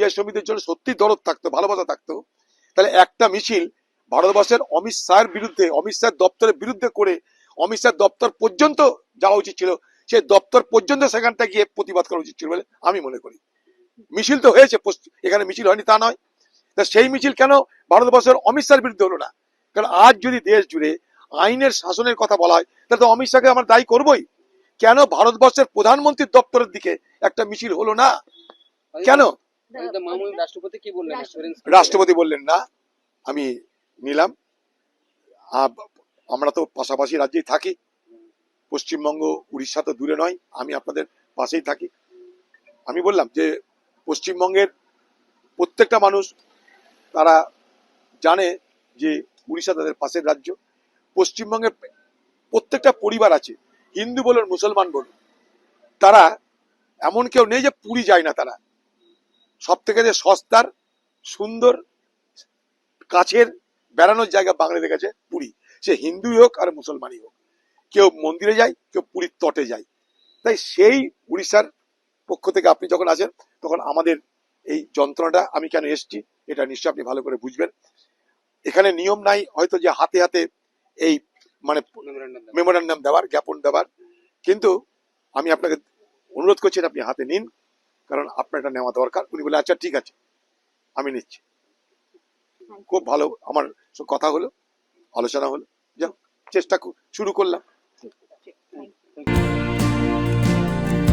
পরিযায়ী শ্রমিকদের জন্য সত্যি দরদ থাকতো, ভালোবাসা থাকতো। তাহলে একটা মিছিল ভারতবর্ষের অমিত শাহের বিরুদ্ধে, অমিত শাহের দপ্তরের বিরুদ্ধে করে অমিত শাহের দপ্তর পর্যন্ত যাওয়া উচিত ছিল সেই দপ্তর পর্যন্ত সেখানটা গিয়ে প্রতিবাদ করা উচিত ছিল বলে আমি মনে করি। মিছিল তো হয়েছে এখানে মিছিল হয়নি, তা নয়। তা সেই মিছিল কেন ভারতবর্ষের অমিত শাহের বিরুদ্ধে হলো না? কারণ আজ যদি দেশ জুড়ে আইনের শাসনের কথা বলা হয়, তাহলে তো অমিত শাহকে আমরা দায়ী করবই। কেন ভারতবর্ষের প্রধানমন্ত্রীর দপ্তরের দিকে একটা মিছিল হলো না? কেন? রাষ্ট্রপতি কি বললেন রাষ্ট্রপতি। বললেন না আমি নিলাম। আমরা তো পাশাপাশি রাজ্যেই থাকি। পশ্চিমবঙ্গ উড়িষ্যা তো দূরে নয় আমি আপনাদের পাশেই থাকি। আমি বললাম যে পশ্চিমবঙ্গের প্রত্যেকটা মানুষ তারা জানে যে উড়িষ্যা তাদের পাশের রাজ্য। পশ্চিমবঙ্গের প্রত্যেকটা পরিবার আছে হিন্দু বলুন মুসলমান বলুন তারা এমন কেউ নেই যে পুরী যায় না তারা। সব থেকে যে সস্তার সুন্দর কাছের বেড়ানোর জায়গা বাঙালিদের কাছে পুরী। সে হিন্দুই হোক আর মুসলমানই হোক। কেউ মন্দিরে যায় কেউ পুরীর তটে যায়। তাই সেই উড়িষ্যার পক্ষ থেকে আপনি যখন আসেন তখন আমাদের এই যন্ত্রণাটা আমি কেন এসছি এটা নিশ্চয়ই আপনি ভালো করে বুঝবেন। এখানে নিয়ম নাই হয়তো যে হাতে হাতে এই মানে মেমোরান্ডাম দেওয়ার জ্ঞাপন দেওয়ার। কিন্তু আমি আপনাকে অনুরোধ করছি আপনি হাতে নিন। কারণ আপনার এটা নেওয়া দরকার। উনি বলে আচ্ছা ঠিক আছে আমি নিচ্ছি। খুব ভালো আমার কথা হলো আলোচনা হলো। যাক চেষ্টা শুরু করলাম।